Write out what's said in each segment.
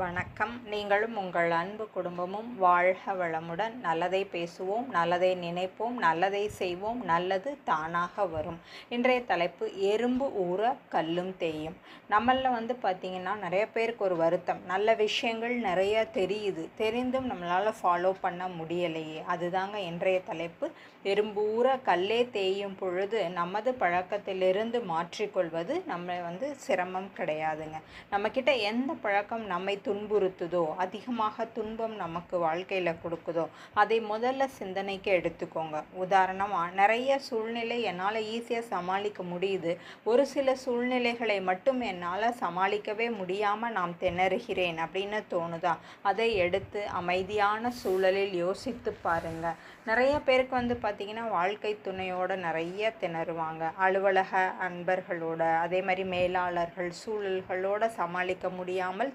வணக்கம். நீங்களும் உங்கள் அன்பு குடும்பமும் வாழ்க வளமுடன் நல்லதை பேசுவோம் நல்லதை நினைப்போம் நல்லதை செய்வோம் நல்லது தானாக வரும். இன்றைய தலைப்பு எறும்பு ஊற கல்லும் தேயும். நம்மளில் வந்து பார்த்திங்கன்னா நிறைய பேருக்கு ஒரு வருத்தம். நல்ல விஷயங்கள் நிறைய தெரியுது. தெரிந்தும் நம்மளால் ஃபாலோ பண்ண முடியலையே. அதுதாங்க இன்றைய தலைப்பு. எறும்பு ஊற கல்லே தேயும் பொழுது நமது பழக்கத்திலிருந்து மாற்றிக்கொள்வது நம்ம வந்து சிரமம் கிடையாதுங்க. நம்மக்கிட்ட எந்த பழக்கம் நம்மை துன்புறுத்துதோ? அதிகமாக துன்பம் நமக்கு வாழ்க்கையில் கொடுக்குதோ? அதை முதல்ல சிந்தனைக்கு எடுத்துக்கோங்க. உதாரணமாக நிறைய சூழ்நிலை என்னால் ஈஸியாக சமாளிக்க முடியுது. ஒரு சில சூழ்நிலைகளை மட்டும் என்னால் சமாளிக்கவே முடியாமல் நான் திணறுகிறேன் அப்படின்னு தோணுதா? அதை எடுத்து அமைதியான சூழலில் யோசித்து பாருங்க. நிறைய பேருக்கு வந்து பார்த்திங்கன்னா வாழ்க்கை துணையோட நிறைய திணறுவாங்க. அலுவலக அன்பர்களோட அதே மாதிரி மேலாளர்கள் சூழல்களோட சமாளிக்க முடியாமல்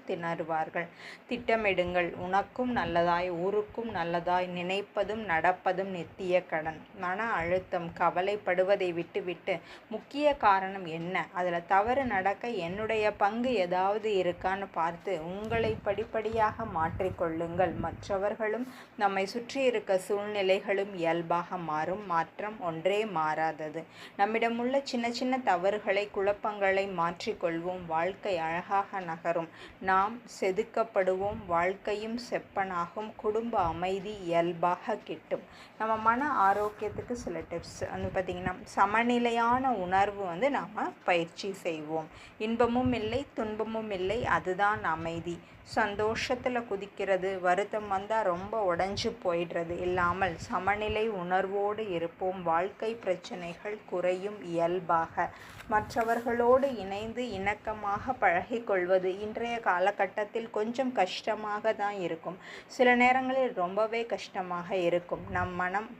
திணறுவார்கள் திட்டமிடுங்கள் உனக்கும் நல்லதாய் ஊருக்கும் நல்லதாய் நினைப்பதும் நடப்பதும் நித்திய கடன். மன அழுத்தம் கவலைப்படுவதை விட்டுவிட்டு முக்கிய காரணம் என்ன? அதில் தவறு நடக்க என்னுடைய பங்கு ஏதாவது இருக்கான்னு பார்த்து உங்களை படிப்படியாக மாற்றிக்கொள்ளுங்கள். மற்றவர்களும் நம்மை சுற்றி இருக்க சூழ்நிலைகளும் இயல்பாக மாறும். மாற்றம் ஒன்றே மாறாதது. நம்மிடமுள்ள சின்ன சின்ன தவறுகளை குழப்பங்களை மாற்றிக்கொள்வோம். வாழ்க்கை அழகாக நகரும். நாம் செதுக்கப்படுவோம் வாழ்க்கையும் செப்பனாகும் குடும்ப அமைதி இயல்பாக கிட்டும். நம்ம மன ஆரோக்கியத்துக்கு சில டிப்ஸ் வந்து பார்த்திங்கன்னா சமநிலையான உணர்வு வந்து நாம் பயிற்சி செய்வோம். இன்பமும் இல்லை துன்பமும் இல்லை அதுதான் அமைதி. சந்தோஷத்தில் குதிக்கிறது வருத்தம் வந்தால் ரொம்ப உடஞ்சி போயிடுறது. இல்லாமல் சமநிலை உணர்வோடு இருப்போம். வாழ்க்கை பிரச்சனைகள் குறையும் இயல்பாக. மற்றவர்களோடு இணைந்து இணக்கமாக பழகிக்கொள்வது இன்றைய காலகட்டத்தில் கொஞ்சம் கஷ்டமாக தான் இருக்கும். சில நேரங்களில் ரொம்பவே கஷ்டமாக இருக்கும். நம் மனம்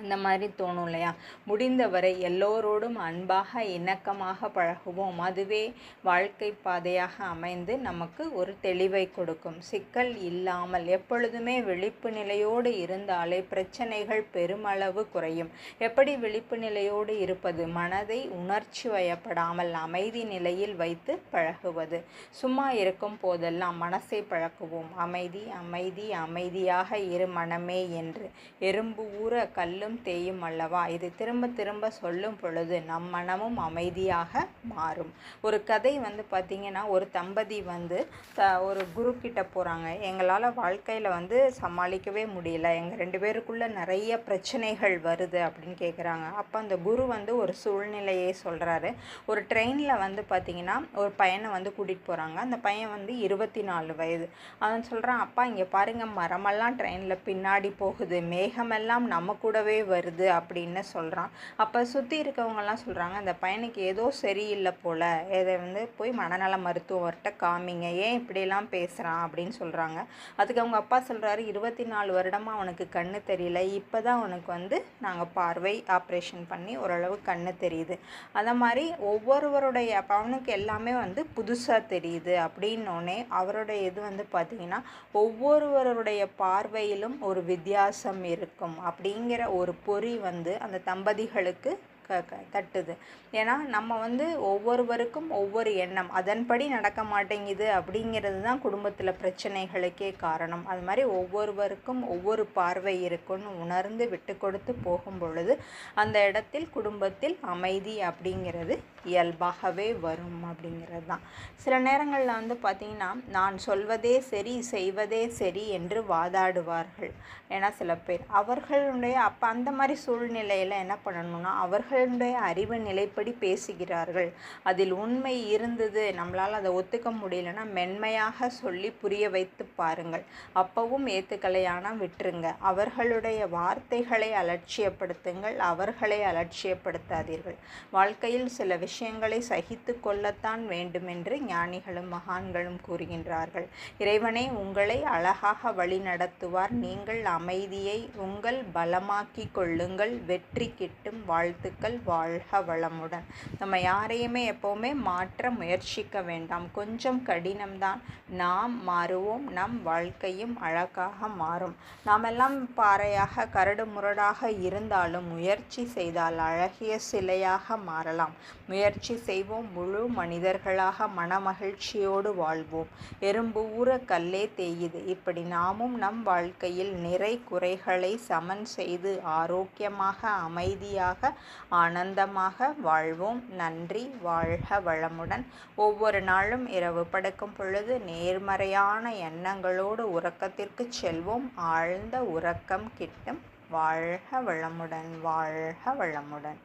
அந்த மாதிரி தோணும் இல்லையா? முடிந்தவரை எல்லோரோடும் அன்பாக இணக்கமாக பழகுவோம். அதுவே வாழ்க்கை பாதையாக அமைந்து நமக்கு ஒரு தெளிவை கொடுக்கும். சிக்கல் இல்லாமல் எப்பொழுதுமே விழிப்பு நிலையோடு இருந்தாலே பிரச்சனைகள் பெருமளவு குறையும். எப்படி விழிப்பு நிலையோடு இருப்பது? மனதை உணர்ச்சி வயப்படாமல் அமைதி நிலையில் வைத்து பழகுவது. சும்மா இருக்கும் போதெல்லாம் மனசை பழக்குவோம். அமைதி அமைதி அமைதியாக இரு மனமே என்று. எறும்பு ஊற கல்லும் மேலும் தேயும் அல்லவா? இது திரும்ப திரும்ப சொல்லும் பொழுது நம் மனமும் அமைதியாக மாறும். ஒரு கதை வந்து பார்த்திங்கன்னா ஒரு தம்பதி வந்து த ஒரு குரு கிட்ட போகிறாங்க எங்களால் வாழ்க்கையில் வந்து சமாளிக்கவே முடியல. எங்கள் ரெண்டு பேருக்குள்ளே நிறைய பிரச்சனைகள் வருது அப்படின்னு கேட்குறாங்க அப்போ அந்த குரு வந்து ஒரு சூழ்நிலையே சொல்கிறாரு ஒரு ட்ரெயினில் வந்து பார்த்திங்கன்னா ஒரு பையனை வந்து கூட்டிகிட்டு போகிறாங்க அந்த பையன் வந்து இருபத்தி நாலு வயது. அவன் சொல்கிறான் அப்பா இங்கே பாருங்கள் மரமெல்லாம் ட்ரெயினில் பின்னாடி போகுது. மேகமெல்லாம் நம்ம கூடவே வருது அப்படின்னு சொல்கிறான் அப்போ சுற்றி இருக்கவங்கலாம் சொல்கிறாங்க அந்த பையனுக்கு ஏதோ சரியில்லை போல். இதை வந்து போய் மனநல மருத்துவர்கிட்ட காமிங்க. ஏன் இப்படிலாம் பேசுகிறான் அப்படின்னு சொல்கிறாங்க அதுக்கு அவங்க அப்பா சொல்கிறாரு இருபத்தி நாலு வருடமாக அவனுக்கு கண்ணு தெரியல. இப்போ தான் அவனுக்கு வந்து நாங்கள் பார்வை ஆப்ரேஷன் பண்ணி ஓரளவு கண்ணு தெரியுது. அதை மாதிரி ஒவ்வொருவருடைய அவனுக்கு எல்லாமே வந்து புதுசாக தெரியுது. அப்படின்னோடனே அவருடைய இது வந்து பார்த்திங்கன்னா ஒவ்வொருவருடைய பார்வையிலும் ஒரு வித்தியாசம் இருக்கும். அப்படிங்கிற ஒரு பொறி வந்து அந்த தம்பதிகளுக்கு க க தட்டுது. ஏன்னா நம்ம வந்து ஒவ்வொருவருக்கும் ஒவ்வொரு எண்ணம். அதன்படி நடக்க மாட்டேங்குது அப்படிங்கிறது தான் குடும்பத்தில் பிரச்சனைகளுக்கே காரணம். அது மாதிரி ஒவ்வொருவருக்கும் ஒவ்வொரு பார்வை இருக்குன்னு உணர்ந்து விட்டு கொடுத்து போகும் பொழுது அந்த இடத்தில் குடும்பத்தில் அமைதி அப்படிங்கிறது இயல்பாகவே வரும் அப்படிங்கிறது தான் சில நேரங்களில் வந்து பார்த்திங்கன்னா நான் சொல்வதே சரி செய்வதே சரி என்று வாதாடுவார்கள். ஏன்னா சில பேர். அவர்களுடைய அப்போ அந்த மாதிரி சூழ்நிலையில் என்ன பண்ணணும்னா அவர்கள் அவர்களுடைய அறிவு நிலைப்படி பேசுகிறார்கள். அதில் உண்மை இருந்தது. நம்மளால் அதை ஒத்துக்க முடியலன்னா மென்மையாக சொல்லி புரிய வைத்து பாருங்கள். அப்பவும் ஏற்றுக்கலையானா விட்டுருங்க. அவர்களுடைய வார்த்தைகளை அலட்சியப்படுத்துங்கள். அவர்களை அலட்சியப்படுத்தாதீர்கள். வாழ்க்கையில் சில விஷயங்களை சகித்து கொள்ளத்தான் வேண்டுமென்று ஞானிகளும் மகான்களும் கூறுகின்றார்கள். இறைவனே உங்களை அழகாக வழி நடத்துவார். நீங்கள் அமைதியை உங்கள் பலமாக்கி கொள்ளுங்கள். வெற்றி கிட்டும் வாழ்த்து வாழ்த்துக்கள் வாழ்க வளமுடன். நம்ம யாரையுமே எப்போவுமே மாற்ற முயற்சிக்க வேண்டாம். கொஞ்சம் கடினம்தான். நாம் மாறுவோம். நம் வாழ்க்கையும் அழகாக மாறும். நாமெல்லாம் பாறையாக கரடு முரடாக இருந்தாலும் முயற்சி செய்தால் அழகிய சிலையாக மாறலாம். முயற்சி செய்வோம். முழு மனிதர்களாக மனமகிழ்ச்சியோடு வாழ்வோம். எறும்பு ஊற கல்லே தேயுது. இப்படி நாமும் நம் வாழ்க்கையில் நிறை குறைகளை சமன் செய்து ஆரோக்கியமாக அமைதியாக ஆனந்தமாக வாழ்வோம். நன்றி. வாழ்க வளமுடன். ஒவ்வொரு நாளும் இரவு படுக்கும் பொழுது நேர்மறையான எண்ணங்களோடு உறக்கத்திற்கு செல்வோம். ஆழ்ந்த உறக்கம் கிட்டும். வாழ்க வளமுடன். வாழ்க வளமுடன்.